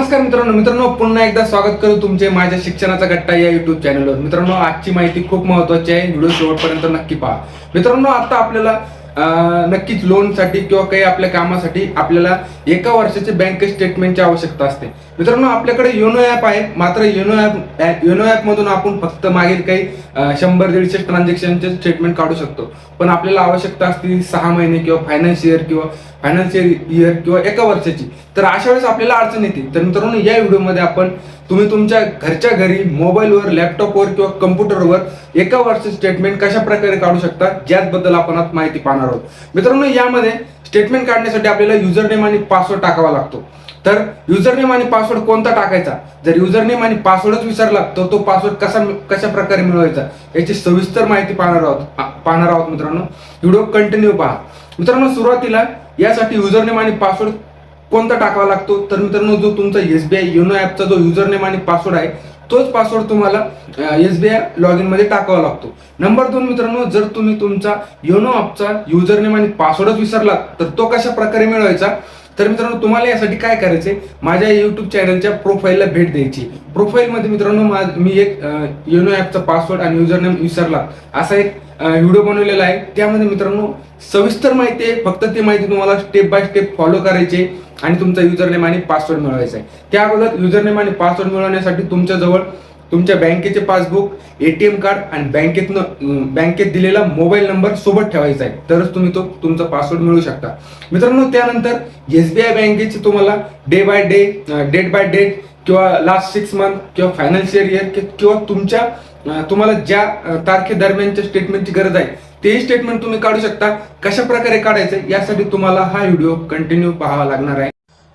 नमस्कार मित्रांनो मित्रांनो पुन्हा एकदा स्वागत करू तुमचे माझ्या शिक्षणाचा गट्टा या युट्यूब चॅनलवर मित्रांनो आजची माहिती खूप महत्वाची आहे. व्हिडिओ शेवटपर्यंत नक्की पहा. मित्रांनो आता आपल्याला नक्कीच लोनसाठी किंवा काही आपल्या कामासाठी आपल्याला एका वर्षाचे बँक स्टेटमेंटची आवश्यकता असते. मित्रांनो आपल्याकडे योनो ॲप आहे. मात्र योनो ॲप योनो ॲपमधून आपण फक्त मागील काही शंभर दीडशे ट्रान्झॅक्शनचे स्टेटमेंट काढू शकतो. पण आपल्याला आवश्यकता असते सहा महिने किंवा फायनान्शियर किंवा फायनान्शियल इयर किंवा एका वर्षाची. तर अशा वेळेस आपल्याला अडचण येते. तर मित्रांनो या व्हिडिओमध्ये आपण तुम्ही तुमच्या घरच्या घरी मोबाईलवर लॅपटॉपवर किंवा कम्प्युटरवर एका वर्षाचे स्टेटमेंट कशा प्रकारे काढू शकता? ज्याबद्दल आपण आज माहिती पाहणार आहोत. मित्रांनो यामध्ये स्टेटमेंट काढण्यासाठी आपल्याला युजर नेम आणि पासवर्ड टाकावा लागतो. तर युजर नेम आणि पासवर्ड कोणता टाकायचा? जर युजर नेम आणि पासवर्डच विसरला तर तो पासवर्ड कसा कशा प्रकारे मिळवायचा? याची सविस्तर माहिती पाहणार आहोत पाहणार आहोत मित्रांनो. व्हिडिओ कंटिन्यू पहा. मित्रांनो सुरुवातीला यासाठी युजर नेम आणि पासवर्ड कोणता टाकावा लागतो? तर मित्रांनो जो तुमचा एसबीआय योनो ॲपचा जो युजर नेम आणि पासवर्ड आहे तोच पासवर्ड तुम्हाला एसबीआय लॉग इनमध्ये टाकावा लागतो. नंबर दोन मित्रांनो जर तुम्ही तुमचा योनो ॲपचा युजर नेम आणि पासवर्डच विसरला तर तो कशा प्रकारे मिळवायचा? तर मित्रांनो तुम्हाला यासाठी काय करायचे माझ्या युट्यूब चॅनलच्या प्रोफाईलला भेट द्यायची. प्रोफाईलमध्ये मित्रांनो मी एक योनो ॲपचा पासवर्ड आणि युजर नेम विसरला. असा एक व्हिडिओ बनवलेला आहे. त्यामध्ये मित्रांनो सविस्तर माहिती आहे. फक्त ती माहिती तुम्हाला स्टेप बाय स्टेप फॉलो करायची आणि तुमचा युजर नेम आणि पासवर्ड मिळवायचा आहे. त्या अगोदर युजर नेम आणि पासवर्ड मिळवण्यासाठी तुमच्याजवळ तुमच्या बँकेचे पासबुक एटीएम कार्ड आणि बँकेतनं बँकेत दिलेला मोबाईल नंबर सोबत ठेवायचा आहे. तरच तुम्ही तो तुमचा पासवर्ड मिळवू शकता. मित्रांनो त्यानंतर एस बी आय बँकेचे तुम्हाला day by day date by date किंवा लास्ट सिक्स मंथ किंवा फायनान्शियल इयर किंवा तुमच्या तुम्हाला ज्या तारखेदरम्यानच्या स्टेटमेंटची गरज आहे तेही स्टेटमेंट तुम्ही काढू शकता. कशा प्रकारे काढायचं यासाठी तुम्हाला हा व्हिडिओ कंटिन्यू पाहावा लागणार आहे.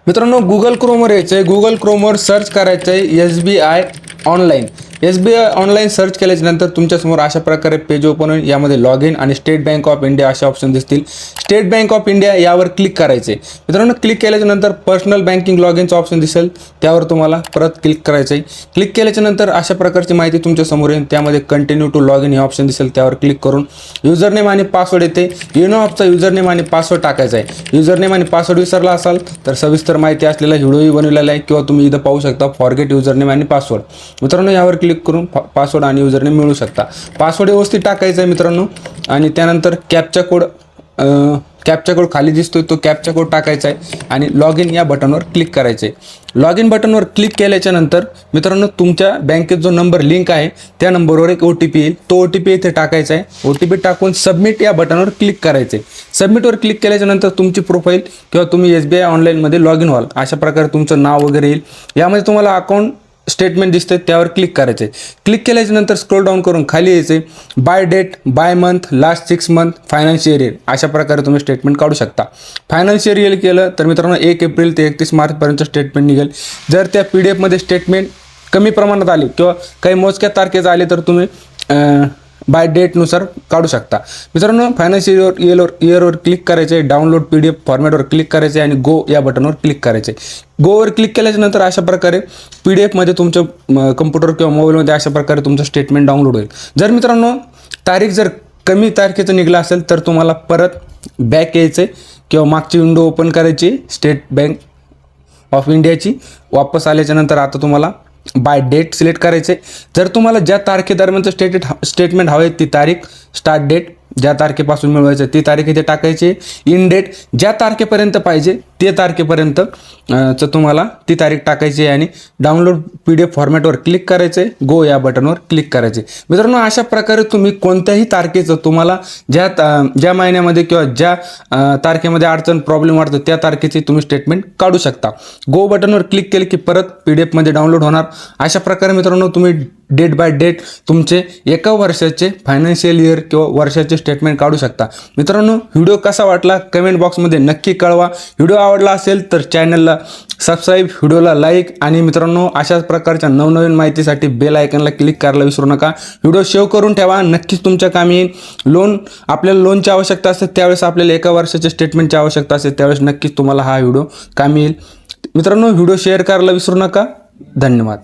मित्रांनो गुगल क्रोमवर यायचं आहे गुगल क्रोमवर सर्च करायचं आहे S B I online S B I online search केल्याच्यानंतर तुमच्यासमोर अशा प्रकारे पेज ओपन होईल. यामध्ये लॉग इन आणि स्टेट बँक ऑफ इंडिया असे ऑप्शन दिसतील. स्टेट बँक ऑफ इंडिया यावर क्लिक करायचे. मित्रांनो क्लिक केल्याच्यानंतर पर्सनल बँकिंग लॉग इनचं ऑप्शन दिसेल. त्यावर तुम्हाला परत क्लिक करायचं आहे क्लिक केल्याच्यानंतर अशा प्रकारची माहिती तुमच्यासमोर येईल. त्यामध्ये कंटिन्यू टू लॉग इन हे ऑप्शन दिसेल. त्यावर क्लिक करून युजर नेम आणि पासवर्ड येते. युनो ऑफचा युजर नेम आणि पासवर्ड टाकायचा आहे युजर नेम आणि पासवर्ड विसरला असाल तर सविस्तर माहिती असलेला व्हिडिओही बनवलेला आहे. किंवा तुम्ही इथं पाहू शकता. फॉरगेट युजर नेम आणि पासवर्ड मित्रांनो यावर क्लिक करून पासवर्ड आणि युजरने मिळू शकता. पासवर्ड व्यवस्थित टाकायचा आहे मित्रांनो. आणि त्यानंतर कॅपचा कोड कॅपचा कोड खाली दिसतोय तो कॅपचा कोड टाकायचा आहे. आणि लॉग इन या बटनवर क्लिक करायचे लॉग इन बटनवर क्लिक केल्याच्यानंतर मित्रांनो तुमच्या बँकेत जो नंबर लिंक आहे त्या नंबरवर एक ओ टी पी येईल. तो ओ टी पी इथे टाकायचा आहे. ओ टी पी टाकून सबमिट या बटनवर क्लिक करायचे सबमिटवर क्लिक केल्याच्यानंतर तुमची प्रोफाईल किंवा तुम्ही एस बी आय ऑनलाईनमध्ये लॉग इन व्हाल. अशा प्रकारे तुमचं नाव वगैरे येईल. यामध्ये तुम्हाला अकाउंट स्टेटमेंट दिसते त्यावर क्लिक करायचे क्लिक केल्याच्यानंतर स्क्रोल डाऊन करून खाली यायचे by date by month last six month financial year अशा प्रकारे तुम्ही स्टेटमेंट काढू शकता. फायनान्शियल इयर केलं तर मित्रांनो एक एप्रिल ते एकतीस मार्चपर्यंत स्टेटमेंट निघेल. जर त्या पी डी एफमध्ये स्टेटमेंट कमी प्रमाणात आली किंवा काही मोजक्या तारखेचं आले तर तुम्ही बाय डेटनुसार काढू शकता. मित्रांनो फायनान्शियल इयर इयरवर इयरवर क्लिक करायचे डाउनलोड पी डी एफ फॉर्मॅटवर क्लिक करायचे आणि गो या बटनवर क्लिक करायचे. गोवर क्लिक केल्याच्यानंतर अशा प्रकारे पी डी एफमध्ये तुमच्या कम्प्युटर किंवा मोबाईलमध्ये अशा प्रकारे तुमचं स्टेटमेंट डाउनलोड होईल. जर मित्रांनो तारीख जर कमी तारखेचं निघलं असेल तर तुम्हाला परत बॅक यायचं किंवा मागची विंडो ओपन करायची स्टेट बँक ऑफ इंडियाची वापस आल्याच्यानंतर आता तुम्हाला बाय डेट सिलेक्ट करायचे. जर तुम्हाला ज्या तारखेदरम्यानचं स्टेटेट स्टेटमेंट हवं आहे ती तारीख स्टार्ट डेट ज्या तारखेपासून मिळवायचं ती तारीख इथे टाकायची. इन डेट ज्या तारखेपर्यंत पाहिजे ते तारखेपर्यंत च तुम्हाला ती तारीख टाकायची आहे आणि डाउनलोड पी डी एफ फॉर्मॅटवर क्लिक करायचे गो या बटनवर क्लिक करायचे मित्रांनो अशा प्रकारे तुम्ही कोणत्याही तारखेचं तुम्हाला ज्या ज्या महिन्यामध्ये किंवा ज्या तारखेमध्ये अडचण प्रॉब्लेम वाढतो त्या तारखेचे तुम्ही स्टेटमेंट काढू शकता. गो बटनवर क्लिक केले की परत पी डी एफमध्ये डाउनलोड होणार. अशा प्रकारे मित्रांनो तुम्ही डेट बाय डेट तुमचे एका वर्षाचे फायनान्शियल इयर किंवा वर्षाचे स्टेटमेंट काढू शकता. मित्रांनो व्हिडिओ कसा वाटला? कमेंट बॉक्समध्ये नक्की कळवा. व्हिडिओ आवडला असेल तर चॅनलला सबस्क्राईब व्हिडिओला लाईक आणि मित्रांनो अशाच प्रकारच्या नवनवीन माहितीसाठी बेल आयकनला क्लिक करायला विसरू नका. व्हिडिओ सेव्ह करून ठेवा. नक्कीच तुमच्या कामी येईल लोन आपल्याला लोनची आवश्यकता असते त्यावेळेस आपल्याला एका वर्षाच्या स्टेटमेंटची आवश्यकता असते त्यावेळेस नक्कीच तुम्हाला हा व्हिडिओ कामी येईल. मित्रांनो व्हिडिओ शेअर करायला विसरू नका. धन्यवाद.